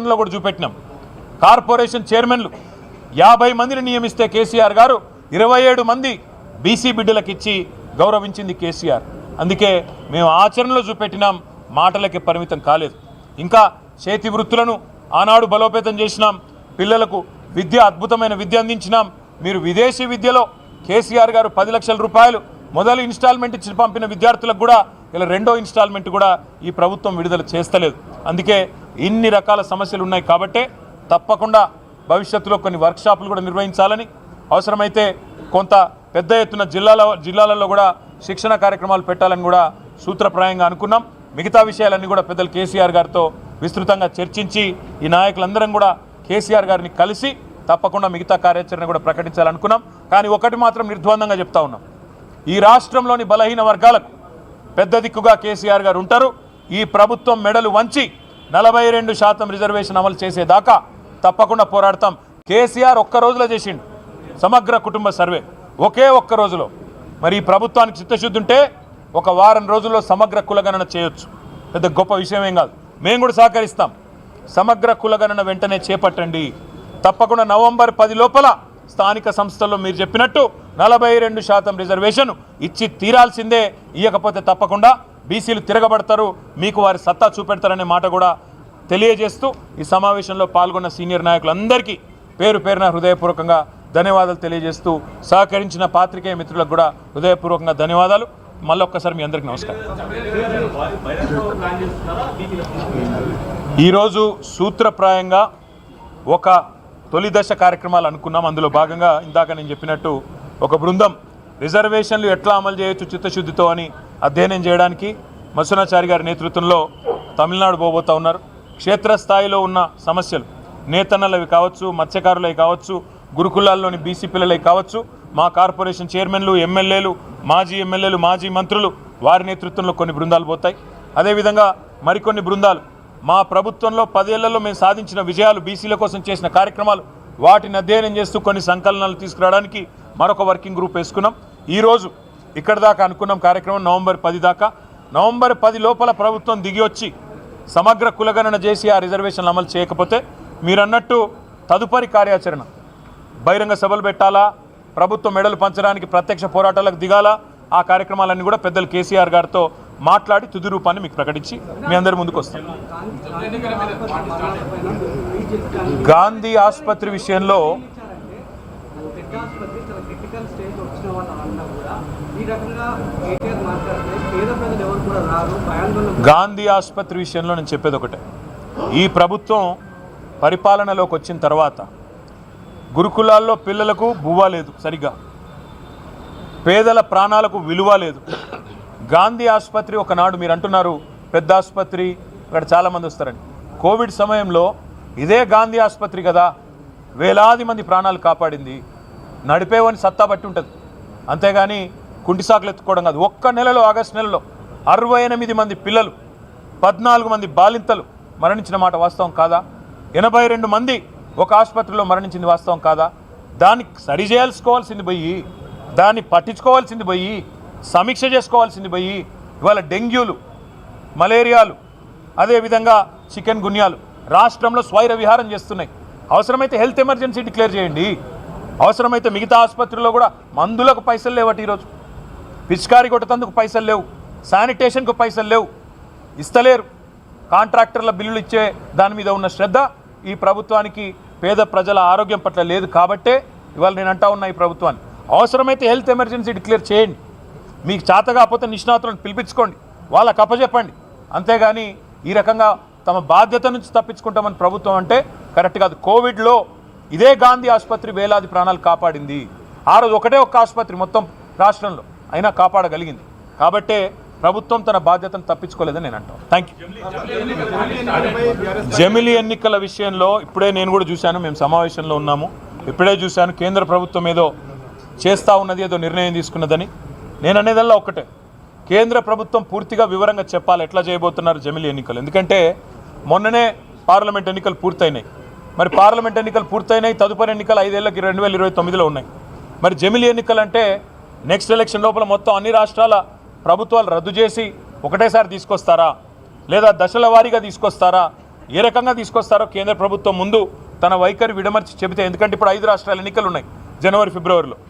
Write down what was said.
లో కూడా చూపెట్టినాం. కార్పొరేషన్ చైర్మన్లు యాభై మందిని నియమిస్తే కేసీఆర్ గారు ఇరవై ఏడు మంది బీసీ బిడ్డలకు ఇచ్చి గౌరవించింది కేసీఆర్. అందుకే మేము ఆచరణలో చూపెట్టినాం మాటలకి పరిమితం కాలేదు. ఇంకా చేతి వృత్తులను ఆనాడు బలోపేతం చేసినాం పిల్లలకు విద్య అద్భుతమైన విద్య అందించినాం. మీరు విదేశీ విద్యలో కేసీఆర్ గారు పది లక్షల రూపాయలు మొదలు ఇన్స్టాల్మెంట్ ఇచ్చి పంపిన విద్యార్థులకు కూడా ఇలా రెండో ఇన్స్టాల్మెంట్ కూడా ఈ ప్రభుత్వం విడుదల చేస్తలేదు. అందుకే ఇన్ని రకాల సమస్యలు ఉన్నాయి కాబట్టే తప్పకుండా భవిష్యత్తులో కొన్ని వర్క్షాపులు కూడా నిర్వహించాలని అవసరమైతే కొంత పెద్ద ఎత్తున జిల్లాల జిల్లాలలో కూడా శిక్షణ కార్యక్రమాలు పెట్టాలని కూడా సూత్రప్రాయంగా అనుకున్నాం. మిగతా విషయాలన్నీ కూడా పెద్దలు కేసీఆర్ గారితో విస్తృతంగా చర్చించి ఈ నాయకులందరం కూడా కేసీఆర్ గారిని కలిసి తప్పకుండా మిగతా కార్యాచరణ కూడా ప్రకటించాలనుకున్నాం. కానీ ఒకటి మాత్రం నిర్ద్వందంగా చెప్తా ఉన్నాం. ఈ రాష్ట్రంలోని బలహీన వర్గాలకు పెద్ద దిక్కుగా కేసీఆర్ గారు ఉంటారు. ఈ ప్రభుత్వం మెడలు వంచి నలభై రెండు శాతం రిజర్వేషన్ అమలు చేసేదాకా తప్పకుండా పోరాడతాం. కేసీఆర్ ఒక్క రోజులో చేసిండు. సమగ్ర కుటుంబ సర్వే ఒకే ఒక్క రోజులో. మరి ఈ ప్రభుత్వానికి చిత్తశుద్ధి ఉంటే ఒక వారం రోజుల్లో సమగ్ర కులగణన చేయొచ్చు. పెద్ద గొప్ప విషయం ఏం కాదు. మేము కూడా సహకరిస్తాం. సమగ్ర కులగణన వెంటనే చేపట్టండి. తప్పకుండా నవంబర్ పది లోపల స్థానిక సంస్థల్లో మీరు చెప్పినట్టు నలభై రెండు శాతం రిజర్వేషన్ ఇచ్చి తీరాల్సిందే. ఇవ్వకపోతే తప్పకుండా బీసీలు తిరగబడతారు. మీకు వారి సత్తా చూపెడతారనే మాట కూడా తెలియజేస్తూ ఈ సమావేశంలో పాల్గొన్న సీనియర్ నాయకులందరికీ పేరు పేరున హృదయపూర్వకంగా ధన్యవాదాలు తెలియజేస్తూ సహకరించిన పాత్రికేయ మిత్రులకు కూడా హృదయపూర్వకంగా ధన్యవాదాలు. మళ్ళొక్కసారి మీ అందరికీ నమస్కారం. ఈరోజు సూత్రప్రాయంగా ఒక తొలి దశ కార్యక్రమాలు అనుకున్నాం. అందులో భాగంగా ఇందాక నేను చెప్పినట్టు ఒక బృందం రిజర్వేషన్లు ఎట్లా అమలు చేయొచ్చు చిత్తశుద్ధితో అని అధ్యయనం చేయడానికి మసునాచారి గారి నేతృత్వంలో తమిళనాడు పోబోతూ ఉన్నారు. క్షేత్రస్థాయిలో ఉన్న సమస్యలు నేతన్నలవి కావచ్చు మత్స్యకారులవి కావచ్చు గురుకులాల్లోని బీసీ పిల్లలవి కావచ్చు మా కార్పొరేషన్ చైర్మన్లు ఎమ్మెల్యేలు మాజీ ఎమ్మెల్యేలు మాజీ మంత్రులు వారి నేతృత్వంలో కొన్ని బృందాలు పోతాయి. అదేవిధంగా మరికొన్ని బృందాలు మా ప్రభుత్వంలో పదేళ్ళలో మేము సాధించిన విజయాలు బీసీల కోసం చేసిన కార్యక్రమాలు వాటిని అధ్యయనం చేస్తూ కొన్ని సంకలనాలు తీసుకురావడానికి మరొక వర్కింగ్ గ్రూప్ వేసుకున్నాం. ఈరోజు ఇక్కడ దాకా అనుకున్నాం కార్యక్రమం నవంబర్ పది దాకా. నవంబర్ పది లోపల ప్రభుత్వం దిగి వచ్చి సమగ్ర కులగణన చేసి ఆ రిజర్వేషన్లు అమలు చేయకపోతే మీరన్నట్టు తదుపరి కార్యాచరణ బహిరంగ సభలు పెట్టాలా? ప్రభుత్వం మెడలు పంచడానికి ప్రత్యక్ష పోరాటాలకు దిగాలా? ఆ కార్యక్రమాలన్నీ కూడా పెద్దలు కేసీఆర్ గారితో మాట్లాడి తుది రూపాన్ని మీకు ప్రకటించి మీ అందరి ముందుకు వస్తాం. గాంధీ ఆసుపత్రి విషయంలో పెద్ద స్టేజ్ వచ్చిన వాళ్ళ అన్నా కూడా ఈ రకంగా కేటీఆర్ మాట్లాడితే పేద ప్రజలు ఎవరు కూడా రారు భయాందోళన గాంధీ ఆసుపత్రి విషయంలో నేను చెప్పేది ఒకటే. ఈ ప్రభుత్వం పరిపాలనలోకి వచ్చిన తర్వాత గురుకులాల్లో పిల్లలకు బువ్వ లేదు సరిగ్గా. పేదల ప్రాణాలకు విలువ లేదు. గాంధీ ఆసుపత్రి ఒకనాడు మీరు అంటున్నారు పెద్ద ఆసుపత్రి ఇక్కడ చాలామంది వస్తారని. కోవిడ్ సమయంలో ఇదే గాంధీ ఆసుపత్రి కదా వేలాది మంది ప్రాణాలు కాపాడింది. నడిపేవని సత్తా బట్టి ఉంటుంది. అంతేగాని కుంటిసాకులు ఎత్తుకోవడం కాదు. ఒక్క నెలలో ఆగస్టు నెలలో అరవై ఎనిమిది మంది పిల్లలు పద్నాలుగు మంది బాలింతలు మరణించిన మాట వాస్తవం కాదా? ఎనభై రెండు మంది ఒక ఆసుపత్రిలో మరణించింది వాస్తవం కాదా? దాన్ని సరి చేయాల్సుకోవాల్సింది పోయి దాన్ని పట్టించుకోవాల్సింది పోయి సమీక్ష చేసుకోవాల్సింది పోయి ఇవాళ డెంగ్యూలు మలేరియాలు అదేవిధంగా చికెన్ గున్యాలు రాష్ట్రంలో స్వైర విహారం చేస్తున్నాయి. అవసరమైతే హెల్త్ ఎమర్జెన్సీ డిక్లేర్ చేయండి. అవసరమైతే మిగతా ఆసుపత్రిలో కూడా మందులకు పైసలు లేవట ఈరోజు. పిచికారి కొట్టేందుకు పైసలు లేవు. శానిటేషన్కు పైసలు లేవు. ఇస్తలేరు. కాంట్రాక్టర్ల బిల్లులు ఇచ్చే దాని మీద ఉన్న శ్రద్ధ ఈ ప్రభుత్వానికి పేద ప్రజల ఆరోగ్యం పట్ల లేదు కాబట్టే ఇవాళ నేను అంటా ఉన్నా ఈ ప్రభుత్వాన్ని. అవసరమైతే హెల్త్ ఎమర్జెన్సీ డిక్లేర్ చేయండి. మీకు చేత కాకపోతే నిష్ణాతులను పిలిపించుకోండి. వాళ్ళకి అప్పచెప్పండి అంతేగాని ఈ రకంగా తమ బాధ్యత నుంచి తప్పించుకుంటామని ప్రభుత్వం అంటే కరెక్ట్ కాదు. కోవిడ్లో ఇదే గాంధీ ఆసుపత్రి వేలాది ప్రాణాలు కాపాడింది. ఆ రోజు ఒకటే ఒక్క ఆసుపత్రి మొత్తం రాష్ట్రంలో అయినా కాపాడగలిగింది. కాబట్టే ప్రభుత్వం తన బాధ్యతను తప్పించుకోలేదని నేను అంటాను. థ్యాంక్ యూ జమిలీ ఎన్నికల విషయంలో ఇప్పుడే నేను కూడా చూశాను మేము సమావేశంలో ఉన్నాము. ఇప్పుడే చూశాను కేంద్ర ప్రభుత్వం ఏదో చేస్తూ ఉన్నది ఏదో నిర్ణయం తీసుకున్నదని. నేను అనేదల్లా ఒక్కటే. కేంద్ర ప్రభుత్వం పూర్తిగా వివరంగా చెప్పాలి ఎట్లా చేయబోతున్నారు జమిలీ ఎన్నికలు. ఎందుకంటే మొన్ననే పార్లమెంట్ ఎన్నికలు పూర్తయినాయి. మరి పార్లమెంట్ ఎన్నికలు పూర్తయినాయి తదుపరి ఎన్నికలు ఐదేళ్ళకి రెండు వేల ఇరవై తొమ్మిదిలో ఉన్నాయి. మరి జమిలీ ఎన్నికలు అంటే నెక్స్ట్ ఎలక్షన్ లోపల మొత్తం అన్ని రాష్ట్రాల ప్రభుత్వాలు రద్దు చేసి ఒకటేసారి తీసుకొస్తారా? లేదా దశల వారీగా తీసుకొస్తారా? ఏ రకంగా తీసుకొస్తారో కేంద్ర ప్రభుత్వం ముందు తన వైఖరి విడమర్చి చెబితే ఎందుకంటే ఇప్పుడు ఐదు రాష్ట్రాల ఎన్నికలు ఉన్నాయి జనవరి ఫిబ్రవరిలో.